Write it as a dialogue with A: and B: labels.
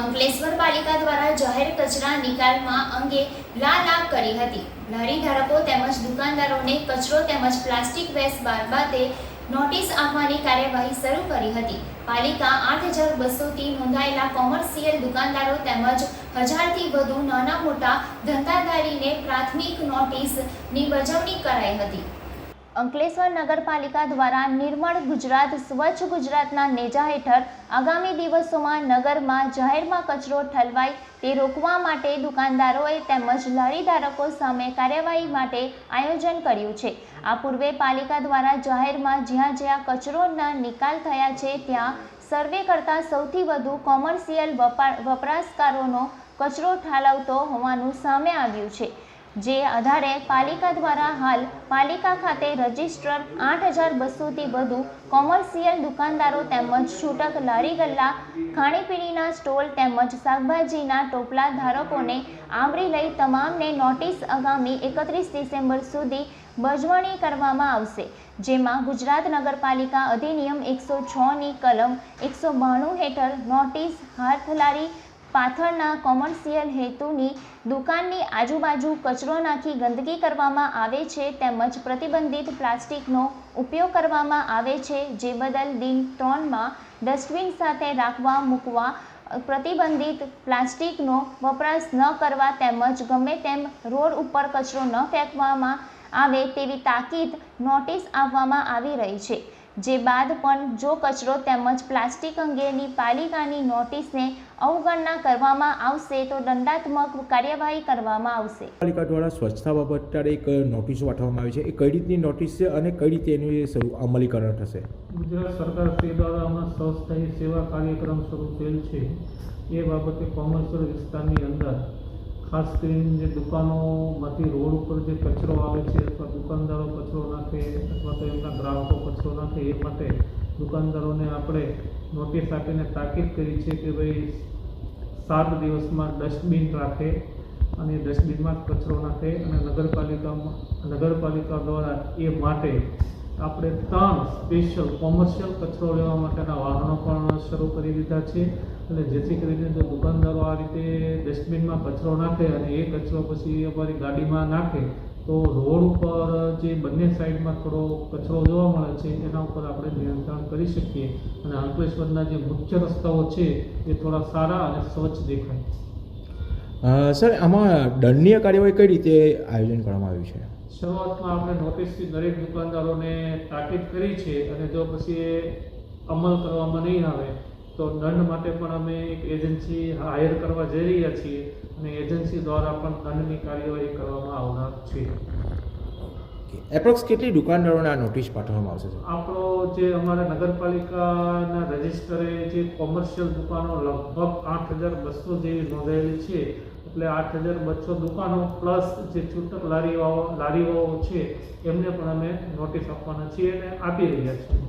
A: અંકલેશ્વર પાલિકા દ્વારા જાહેર કચરા નિકાલમાં અંગે લા લા કરી હતી. લારી ધારકો તેમજ દુકાનદારોને કચરો તેમજ પ્લાસ્ટિક વેસ્ટ બાબતે નોટિસ આપવાની કાર્યવાહી શરૂ કરી હતી. પાલિકા આઠ હજાર બસોથી નોંધાયેલા કોમર્શિયલ દુકાનદારો તેમજ હજારથી વધુ નાના મોટા ધંધાદારીને પ્રાથમિક નોટિસની વજવણી કરાઈ હતી. અંકલેશ્વર નગરપાલિકા દ્વારા નિર્મળ ગુજરાત, સ્વચ્છ ગુજરાતના નેજા હેઠળ આગામી દિવસોમાં નગરમાં જાહેરમાં કચરો ઠલવાય તે રોકવા માટે દુકાનદારોએ તેમજ લારીધારકો સામે કાર્યવાહી માટે આયોજન કર્યું છે. આ પૂર્વે પાલિકા દ્વારા જાહેરમાં જ્યાં જ્યાં કચરોના નિકાલ થયા છે, ત્યાં સર્વે કરતાં સૌથી વધુ કોમર્શિયલ વપા, વપરાશકારોનો કચરો ઠાલવતો હોવાનું સામે આવ્યું છે. જે આધારે પાલિકા દ્વારા હાલ પાલિકા ખાતે રજિસ્ટર આઠ હજાર બસોથી વધુ કોમર્શિયલ દુકાનદારો તેમજ છૂટક લારી ગલ્લા, ખાણીપીણીના સ્ટોલ તેમજ શાકભાજીના ટોપલા ધારકોને આવરી લઈ તમામને નોટિસ આગામી એકત્રીસ ડિસેમ્બર સુધી બજવણી કરવામાં આવશે, જેમાં ગુજરાત નગરપાલિકા અધિનિયમ એકસો છની કલમ એકસો બાણું હેઠળ નોટિસ હાથલારી પાથરના કોમર્શિયલ હેતુની દુકાનની આજુબાજુ કચરો નાખી ગંદકી કરવામાં આવે છે તેમજ પ્રતિબંધિત પ્લાસ્ટિકનો ઉપયોગ કરવામાં આવે છે, જે બદલ દિન ત્રણમાં ડસ્ટબિન સાથે રાખવા, મૂકવા, પ્રતિબંધિત પ્લાસ્ટિકનો વપરાશ ન કરવા તેમજ ગમે તેમ રોડ ઉપર કચરો ન ફેંકવામાં આવે તેવી તાકીદ નોટિસ આપવામાં આવી રહી છે. જે બાદ પણ જો કચરો તેમજ પ્લાસ્ટિક અંગેની પાલિકાની નોટિસને અવગણના કરવામાં આવશે તો દંડાત્મક કાર્યવાહી કરવામાં આવશે.
B: પાલિકા દ્વારા સ્વચ્છતા બાબત એક નોટિસો પાઠવવામાં આવી છે. એ કઈ રીતની નોટિસ છે અને કઈ રીતે એનું શરૂ અમલીકરણ થશે?
C: ગુજરાત સરકાર શ્રી દ્વારા હમણાં સ્વસ્થાયી સેવા કાર્યક્રમ શરૂ થયેલ છે. એ બાબતે કોમર્શિયલ વિસ્તારની અંદર ખાસ કરીને જે દુકાનોમાંથી રોડ ઉપર જે કચરો આવે છે અથવા દુકાનદારો કચરો નાખે તો એમના ગ્રાહકો કચરો નાખે એ માટે દુકાનદારોને આપણે નોટિસ આપીને તાકીદ કરી છે કે ભાઈ સાત દિવસમાં ડસ્ટબિન રાખે અને ડસ્ટબિનમાં જ કચરો નાખે અને નગરપાલિકામાં, નગરપાલિકા દ્વારા એ માટે આપણે ત્રણ સ્પેશિયલ કોમર્શિયલ કચરો લેવા માટેના વાહનો પણ શરૂ કરી દીધા છે. એટલે જેથી કરીને જો દુકાનદારો આ રીતે ડસ્ટબિનમાં કચરો નાખે અને એ કચરો પછી અમારી ગાડીમાં નાખે તો રોડ ઉપર જે બંને સાઈડમાં થોડો કચરો જોવા મળે છે એના ઉપર આપણે નિયંત્રણ કરી શકીએ અને અંકલેશ્વરના જે મુખ્ય રસ્તાઓ છે એ થોડા સારા અને સ્વચ્છ દેખાય.
B: સર આમાં દંડનીય કાર્યવાહી કઈ રીતે આયોજન કરવામાં આવ્યું છે?
C: શરૂઆતમાં આપણે નોટિસથી દરેક દુકાનદારોને તાકીદ કરી છે અને જો પછી એ અમલ કરવામાં નહીં આવે તો દંડ માટે પણ અમે એક એજન્સી હાયર કરવા જઈ રહ્યા છીએ અને એજન્સી દ્વારા પણ દંડની કાર્યવાહી કરવામાં આવનાર છે.
B: એપ્રોક્સ કેટલી દુકાનદારોને આ નોટિસ પાઠવવામાં આવશે
C: આપણો જે અમારા નગરપાલિકાના રજિસ્ટરે જે કોમર્શિયલ દુકાનો લગભગ આઠ હજાર બસો જેવી નોંધાયેલી છે એટલે આઠ હજાર બસો દુકાનો પ્લસ જે છૂટક લારીવાઓ લારીવાઓ છે એમને પણ અમે નોટિસ આપવાના છીએ અને આપી રહ્યા છીએ.